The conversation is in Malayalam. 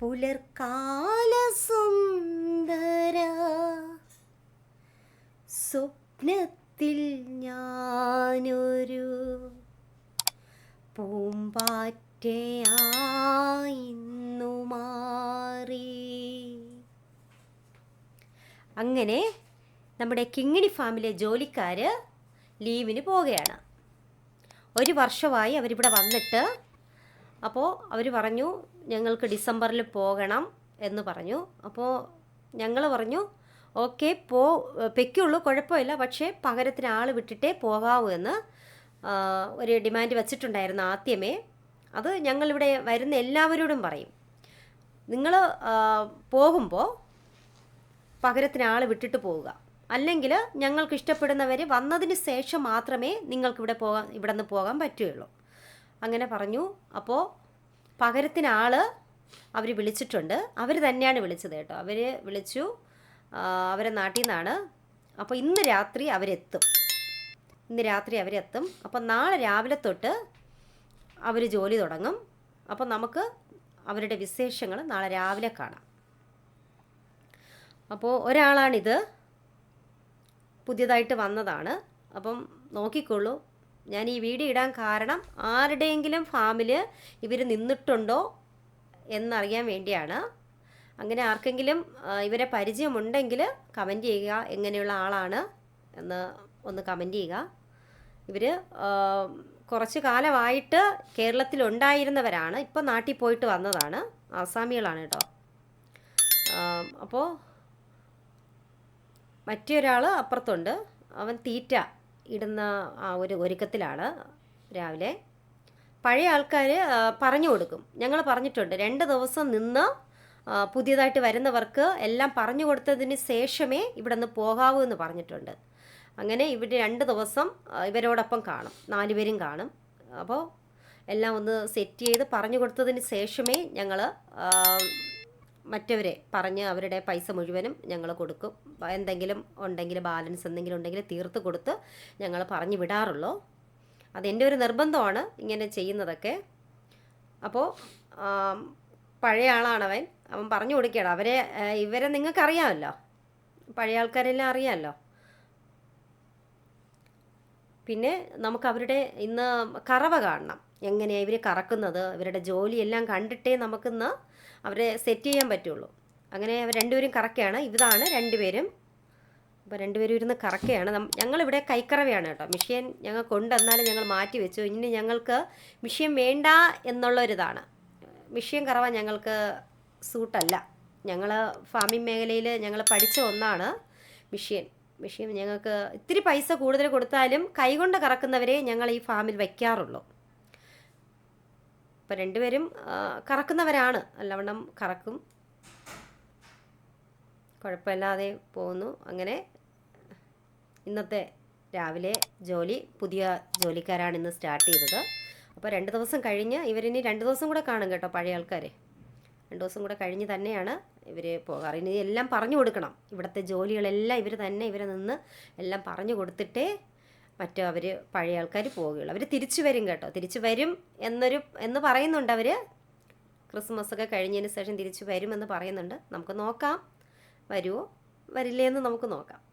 പുലർക്കാല സുന്ദര സ്വപ്നത്തിൽ ഞാനൊരു പൂമ്പാറ്റയായിന്നു മാറി. അങ്ങനെ നമ്മുടെ കിങ്ങിണി ഫാമിലെ ജോലിക്കാർ ലീവിന് പോവുകയാണ്. ഒരു വർഷമായി അവരിവിടെ വന്നിട്ട് അപ്പോൾ അവർ പറഞ്ഞു ഞങ്ങൾക്ക് ഡിസംബറിൽ പോകണം എന്ന് പറഞ്ഞു. അപ്പോൾ ഞങ്ങൾ പറഞ്ഞു ഓക്കെ പോ പെക്കുള്ളൂ കുഴപ്പമില്ല. പക്ഷേ പകരത്തിന് ആൾ വിട്ടിട്ടേ പോകാവൂ എന്ന് ഒരു ഡിമാൻഡ് വച്ചിട്ടുണ്ടായിരുന്നു ആദ്യമേ. അത് ഞങ്ങളിവിടെ വരുന്ന എല്ലാവരോടും പറയും. നിങ്ങൾ പോകുമ്പോൾ പകരത്തിന് ആൾ വിട്ടിട്ട് പോവുക. അല്ലെങ്കിൽ ഞങ്ങൾക്ക് ഇഷ്ടപ്പെടുന്നവർ വന്നതിന് ശേഷം മാത്രമേ നിങ്ങൾക്ക് ഇവിടെ പോകാൻ ഇവിടെ നിന്ന് പോകാൻ പറ്റുകയുള്ളൂ. അങ്ങനെ പറഞ്ഞു. അപ്പോൾ പകരത്തിനാൾ അവർ വിളിച്ചിട്ടുണ്ട്. അവർ തന്നെയാണ് വിളിച്ചത് കേട്ടോ. അവർ വിളിച്ചു. അവരെ നാട്ടിൽ നിന്നാണ്. അപ്പോൾ ഇന്ന് രാത്രി അവരെത്തും. ഇന്ന് രാത്രി അവരെത്തും. അപ്പോൾ നാളെ രാവിലെ തൊട്ട് അവർ ജോലി തുടങ്ങും. അപ്പോൾ നമുക്ക് അവരുടെ വിശേഷങ്ങൾ നാളെ രാവിലെ കാണാം. അപ്പോൾ ഒരാളാണിത്. പുതിയതായിട്ട് വന്നതാണ്. അപ്പം നോക്കിക്കോളൂ ഞാൻ ഈ വീഡിയോ ഇടാൻ കാരണം ആരുടെയെങ്കിലും ഫാമിൽ ഇവർ നിന്നിട്ടുണ്ടോ എന്നറിയാൻ വേണ്ടിയാണ്. അങ്ങനെ ആർക്കെങ്കിലും ഇവരെ പരിചയമുണ്ടെങ്കിൽ കമന്റ് ചെയ്യുക എങ്ങനെയുള്ള ആളാണ് എന്ന് ഒന്ന് കമന്റ് ചെയ്യുക. ഇവർ കുറച്ച് കാലമായിട്ട് കേരളത്തിലുണ്ടായിരുന്നവരാണ് ഇപ്പോൾ നാട്ടിൽ പോയിട്ട് വന്നതാണ് ആസാമികളാണ് കേട്ടോ. അപ്പോൾ മറ്റൊരാൾ അപ്പുറത്തുണ്ട് അവൻ തീറ്റ. ഇടുന്ന ആ ഒരു ഒരുക്കത്തിലാണ് രാവിലെ. പഴയ ആൾക്കാർ പറഞ്ഞു കൊടുക്കും. ഞങ്ങൾ പറഞ്ഞിട്ടുണ്ട് രണ്ട് ദിവസം നിന്ന് പുതിയതായിട്ട് വരുന്നവർക്ക് എല്ലാം പറഞ്ഞു കൊടുത്തതിന് ശേഷമേ ഇവിടെ നിന്ന് പോകാവൂ എന്ന് പറഞ്ഞിട്ടുണ്ട്. അങ്ങനെ ഇവിടെ രണ്ട് ദിവസം ഇവരോടൊപ്പം കാണും. നാലുപേരും കാണും. അപ്പോൾ എല്ലാം ഒന്ന് സെറ്റ് ചെയ്ത് പറഞ്ഞു കൊടുത്തതിന് ശേഷമേ ഞങ്ങൾ മറ്റവരെ പറഞ്ഞ് അവരുടെ പൈസ മുഴുവനും ഞങ്ങൾ കൊടുക്കും. എന്തെങ്കിലും ഉണ്ടെങ്കിൽ ബാലൻസ് എന്തെങ്കിലും ഉണ്ടെങ്കിൽ തീർത്ത് കൊടുത്ത് ഞങ്ങൾ പറഞ്ഞു വിടാറുള്ളൂ. അതെന്റെ ഒരു നിർബന്ധമാണ് ഇങ്ങനെ ചെയ്യുന്നതൊക്കെ. അപ്പോൾ പഴയ ആളാണവൻ. അവൻ പറഞ്ഞു കൊടുക്കുകയാണ്. അവരെ ഇവരെ നിങ്ങൾക്കറിയാമല്ലോ. പഴയ ആൾക്കാരെല്ലാം അറിയാമല്ലോ. പിന്നെ നമുക്ക് അവരുടെ ഇന്ന് കറവ കാണണം. എങ്ങനെയാണ് ഇവർ കറക്കുന്നത്? ഇവരുടെ ജോലിയെല്ലാം കണ്ടിട്ടേ നമുക്കിന്ന് അവരെ സെറ്റ് ചെയ്യാൻ പറ്റുള്ളൂ. അങ്ങനെ അവർ രണ്ടുപേരും കറക്കയാണ്. ഇതാണ് രണ്ടുപേരും. അപ്പോൾ രണ്ടുപേരും ഇരുന്ന് കറക്കയാണ്. ഞങ്ങളിവിടെ കൈക്കറവയാണ് കേട്ടോ. മിഷ്യൻ ഞങ്ങൾ കൊണ്ടുവന്നാലും ഞങ്ങൾ മാറ്റി വെച്ചു. ഇനി ഞങ്ങൾക്ക് മിഷ്യൻ വേണ്ട എന്നുള്ളൊരിതാണ്. മിഷ്യൻ കറവ ഞങ്ങൾക്ക് സൂട്ടല്ല ഞങ്ങൾ ഫാമിംഗ് മേഖലയിൽ ഞങ്ങൾ പഠിച്ച ഒന്നാണ് മിഷ്യൻ. മിഷ്യൻ ഞങ്ങൾക്ക് ഇത്തിരി പൈസ കൂടുതൽ കൊടുത്താലും കൈകൊണ്ട് കറക്കുന്നവരെ ഞങ്ങൾ ഈ ഫാമിൽ വയ്ക്കാറുള്ളൂ. ഇപ്പം രണ്ടുപേരും കറക്കുന്നവരാണ്. നല്ലവണ്ണം കറക്കും. കുഴപ്പമില്ലാതെ പോകുന്നു. അങ്ങനെ ഇന്നത്തെ രാവിലെ ജോലി പുതിയ ജോലിക്കാരാണ് ഇന്ന് സ്റ്റാർട്ട് ചെയ്തത്. അപ്പോൾ രണ്ട് ദിവസം കഴിഞ്ഞ് ഇവരിനി രണ്ട് ദിവസം കൂടെ കാണും കേട്ടോ പഴയ ആൾക്കാരെ. രണ്ട് ദിവസം കൂടെ കഴിഞ്ഞ് തന്നെയാണ് ഇവർ പോകാറ്. ഇനി എല്ലാം പറഞ്ഞു കൊടുക്കണം. ഇവിടുത്തെ ജോലികളെല്ലാം ഇവർ തന്നെ ഇവരെ നിന്ന് എല്ലാം പറഞ്ഞു കൊടുത്തിട്ടേ മറ്റു അവർ പഴയ ആൾക്കാർ പോവുകയുള്ളൂ. അവർ തിരിച്ചു വരും കേട്ടോ. തിരിച്ചു വരും എന്നൊരു എന്ന് പറയുന്നുണ്ട് അവർ ക്രിസ്മസ് ഒക്കെ കഴിഞ്ഞതിന് ശേഷം തിരിച്ചു വരുമെന്ന് പറയുന്നുണ്ട്. നമുക്ക് നോക്കാം. വരുമോ വരില്ലേ എന്ന് നമുക്ക് നോക്കാം.